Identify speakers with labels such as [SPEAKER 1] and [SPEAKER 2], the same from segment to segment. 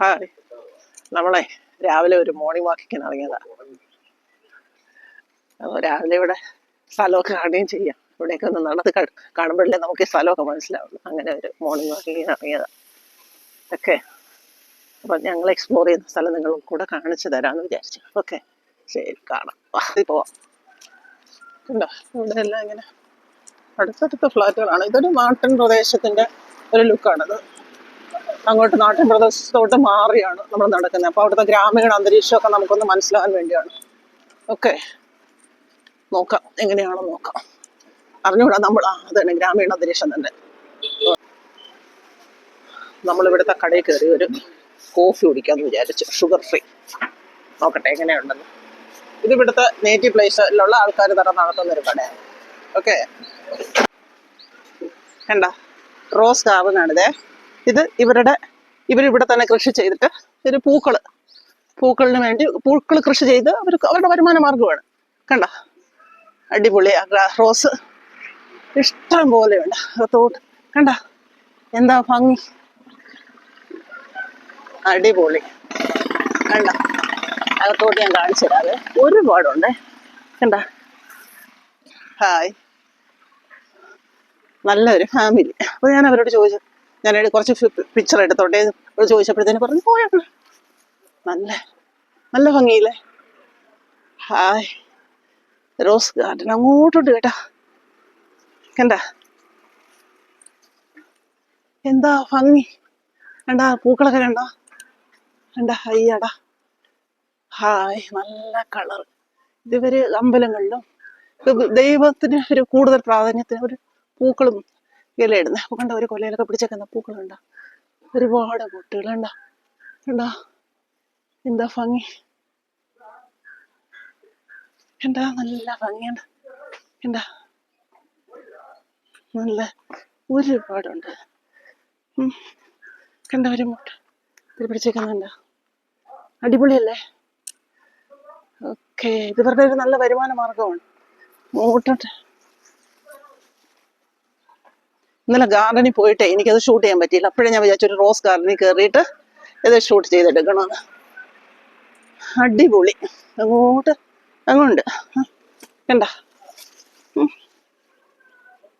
[SPEAKER 1] Hi. നമ്മളെ രാവിലെ ഒരു മോർണിംഗ് വാക്കിങ്ങിന് ഇറങ്ങിയതാ. അപ്പോൾ രാവിലെ ഇവിടെ സ്ഥലമൊക്കെ കാണുകയും ചെയ്യാം. ഇവിടെയൊക്കെ ഒന്ന് നടന്ന് കാണുമ്പോഴല്ലേ നമുക്ക് ഈ സ്ഥലമൊക്കെ മനസ്സിലാവുള്ളൂ. അങ്ങനെ ഒരു മോർണിംഗ് വാക്കിങ്ങിന് ഇറങ്ങിയതാ. ഓക്കെ. അപ്പം ഞങ്ങൾ എക്സ്പ്ലോർ ചെയ്യുന്ന സ്ഥലം നിങ്ങൾ കൂടെ കാണിച്ചു തരാമെന്ന് വിചാരിച്ചു. ഓക്കെ. ശരി കാണാം. പോവാം. ഉണ്ടോ ഇവിടെ എല്ലാം ഇങ്ങനെ അടുത്തടുത്ത ഫ്ലാറ്റുകളാണ്. ഇതൊരു നാട്ടിൻ പ്രദേശത്തിന്റെ ഒരു ലുക്കാണത് അങ്ങോട്ട് നാട്ടിൻ പ്രദേശത്തോട്ട് മാറിയാണ് നമ്മൾ നടക്കുന്നത്. അപ്പോൾ അവിടുത്തെ ഗ്രാമീണ അന്തരീക്ഷമൊക്കെ നമുക്കൊന്ന് മനസ്സിലാകാൻ വേണ്ടിയാണ്. ഓക്കെ. നോക്കാം. എങ്ങനെയാണോ നോക്കാം. അറിഞ്ഞുകൂടാ നമ്മൾ ആ തന്നെ ഗ്രാമീണ അന്തരീക്ഷം തന്നെ. നമ്മളിവിടുത്തെ കടയിൽ കയറി ഒരു കോഫി കുടിക്കാമെന്ന് വിചാരിച്ചു. ഷുഗർ ഫ്രീ നോക്കട്ടെ എങ്ങനെയുണ്ടെന്ന്. ഇത് ഇവിടുത്തെ നേറ്റീവ് പ്ലേസിലുള്ള ആൾക്കാർ തരം നടത്തുന്ന ഒരു കടയാണ്. ഓക്കെ. കണ്ട? റോസ് ഗാർഡനാണിതേ ഇത് ഇവരുടെ ഇവരിവിടെ തന്നെ കൃഷി ചെയ്തിട്ട് ഒരു പൂക്കൾ പൂക്കളിന് വേണ്ടി പൂക്കൾ കൃഷി ചെയ്ത് അവർക്ക് അവരുടെ വരുമാന മാർഗമാണ് കണ്ട? അടിപൊളി റോസ് ഇഷ്ടം പോലെയുണ്ട് തോട്ട് കണ്ട? എന്താ ഭംഗി? അടിപൊളി. കണ്ട? അകത്തോട്ട് ഞാൻ കാണിച്ചു തരാതെ ഒരുപാടുണ്ട്. കണ്ട? ഹായ്. നല്ലൊരു ഫാമിലി. അപ്പോൾ ഞാൻ അവരോട് ചോദിച്ചു ഞാൻ കുറച്ച് പിക്ചർ എടുത്തോട്ടെ ചോദിച്ചപ്പോഴത്തേന് പറഞ്ഞു പോയാണ് നല്ല നല്ല ഭംഗിയില്ലേ? ഹായ്. റോസ് ഗാർഡൻ അങ്ങോട്ടുണ്ട് കേട്ടാ. കണ്ട? എന്താ ഭംഗി? കണ്ടാ പൂക്കളൊക്കെ കണ്ടോ? കണ്ട അയ്യടാ. ഹായ് നല്ല കളർ ഇതുവരെ അമ്പലങ്ങളിലും ദൈവത്തിന് ഒരു കൂടുതൽ പ്രാധാന്യത്തിന് ഒരു പൂക്കളും ഇലയിടുന്നത് അപ്പൊ കണ്ട ഒരു കൊലയിലൊക്കെ പിടിച്ചേക്കുന്ന പൂക്കളുണ്ട? ഒരുപാട് പൂട്ടുകളുണ്ട കണ്ടാ? എന്താ ഭംഗി? എന്താ നല്ല ഭംഗിയുണ്ട്. എന്താ നല്ല ഒരുപാടുണ്ട്. കണ്ട ഒരു മുട്ട ഇതിൽ പിടിച്ചേക്കുന്നുണ്ട്. അടിപൊളിയല്ലേ? ഓക്കെ. ഇത് ഒരു നല്ല വരുമാന മാർഗമാണ് മൂട്ടിട്ട് ഇന്നലെ ഗാർഡനിൽ പോയിട്ട് എനിക്കത് ഷൂട്ട് ചെയ്യാൻ പറ്റിയില്ല. അപ്പോഴേ ഞാൻ വിചാരിച്ചു ഒരു റോസ് ഗാർഡനിൽ കയറിയിട്ട് ഇത് ഷൂട്ട് ചെയ്തെടുക്കണമെന്ന് അടിപൊളി. അങ്ങോട്ട് അങ്ങോട്ട്. കണ്ട.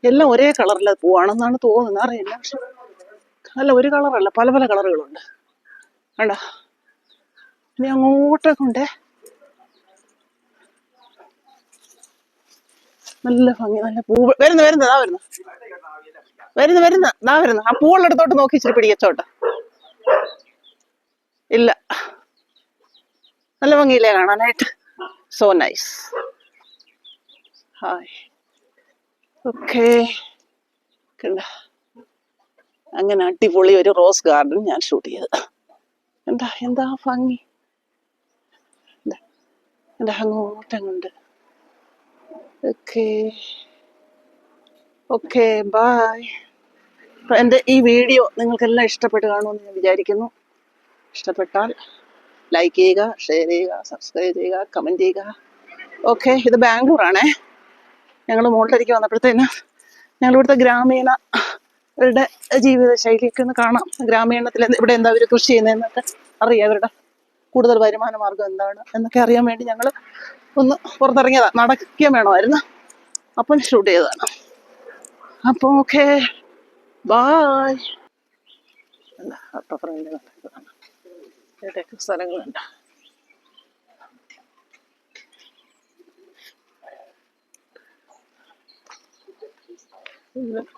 [SPEAKER 1] എല്ലാം ഒരേ കളറിൽ പൂവാണെന്നാണ് തോന്നുന്നത്. അറിയില്ല. പക്ഷെ അല്ല ഒരു കളറല്ല. പല പല കളറുകളുണ്ട്. കണ്ട. ഇനി അങ്ങോട്ടൊക്കെ ഉണ്ടേ നല്ല ഭംഗി നല്ല പൂ. വരുന്നു വരുന്നു ഇതാ വരുന്നു. വരുന്നു വരുന്നു ഇതാ വരുന്നു. ആ പൂവുള്ളടത്തോട്ട് നോക്കി ഇച്ചിരി പിടിക്കച്ചോട്ടെ. ഇല്ല. നല്ല ഭംഗിയില്ലേ കാണാനായിട്ട്? സോ നൈസ് ഹായ് ഓക്കേ കണ്ട? അങ്ങനെ അടിപൊളി ഒരു റോസ് ഗാർഡൻ ഞാൻ ഷൂട്ട് ചെയ്തത് എന്താ എന്താ ഭംഗി? എന്താ അങ്ങോട്ടങ്ങുണ്ട് ഓക്കെ ഓക്കേ ബായ് അപ്പോൾ എന്റെ ഈ വീഡിയോ നിങ്ങൾക്കെല്ലാം ഇഷ്ടപ്പെട്ട് കാണുമെന്ന് ഞാൻ വിചാരിക്കുന്നു. ഇഷ്ടപ്പെട്ടാൽ ലൈക്ക് ചെയ്യുക ഷെയർ ചെയ്യുക സബ്സ്ക്രൈബ് ചെയ്യുക കമന്റ് ചെയ്യുക. ഓക്കെ ഇത് ബാംഗ്ലൂരാണേ. ഞങ്ങൾ മുകളിലേക്ക് വന്നപ്പോഴത്തേന് ഞങ്ങളിവിടുത്തെ ഗ്രാമീണരുടെ ഗ്രാമീണ അവരുടെ ജീവിത ശൈലിയൊക്കെ ഒന്ന് കാണാം. ഗ്രാമീണത്തിൽ ഇവിടെ എന്താ അവർ കൃഷി ചെയ്യുന്നതെന്നൊക്കെ അറിയാം അവരുടെ കൂടുതൽ വരുമാന മാർഗം എന്താണ് എന്നൊക്കെ അറിയാൻ വേണ്ടി ഞങ്ങൾ ഒന്ന് പുറത്തിറങ്ങിയതാണ് നടക്കുകയും വേണമായിരുന്നു. അപ്പം ഷൂട്ട് ചെയ്തതാണ്. അപ്പോൾ ഓക്കെ ബായ് അപ്പ ഫ്രണ്ട് ഇവിടെയൊക്കെ സ്ഥലങ്ങളുണ്ട്. ഇത്
[SPEAKER 2] ഇപ്പൊ ഇങ്ങോട്ട്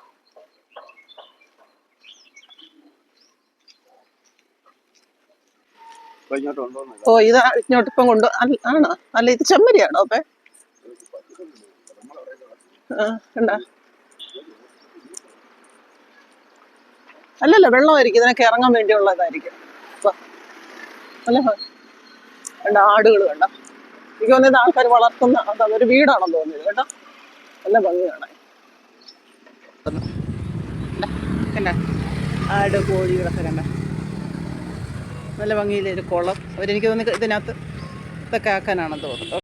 [SPEAKER 2] കൊണ്ടുവന്നു
[SPEAKER 1] ഓ ഇത് ഇങ്ങോട്ട് ഇപ്പം കൊണ്ട് അല്ല- ആണോ? അല്ല ഇത് ചെമ്മരിയാണോ അപ്പേ? ആ കണ്ടാ? അല്ലല്ല വെള്ളമായിരിക്കും. ഇതിനൊക്കെ ഇറങ്ങാൻ വേണ്ടിയുള്ളതായിരിക്കും. വാ. വേണ്ട ആടുകൾ വേണ്ട എനിക്ക് തോന്നിയത് ആൾക്കാർ വളർത്തുന്ന അത് അതൊരു വീടാണെന്ന് തോന്നിയത് കേട്ടോ നല്ല ഭംഗിയാണ്. ആട് കോഴികളൊക്കെ കണ്ട? നല്ല ഭംഗിയിലൊരു കുളം. അവരെനിക്ക് തോന്നി ഇതിനകത്ത് ഇതൊക്കെ ആക്കാനാണെന്ന് തോന്നുന്നു.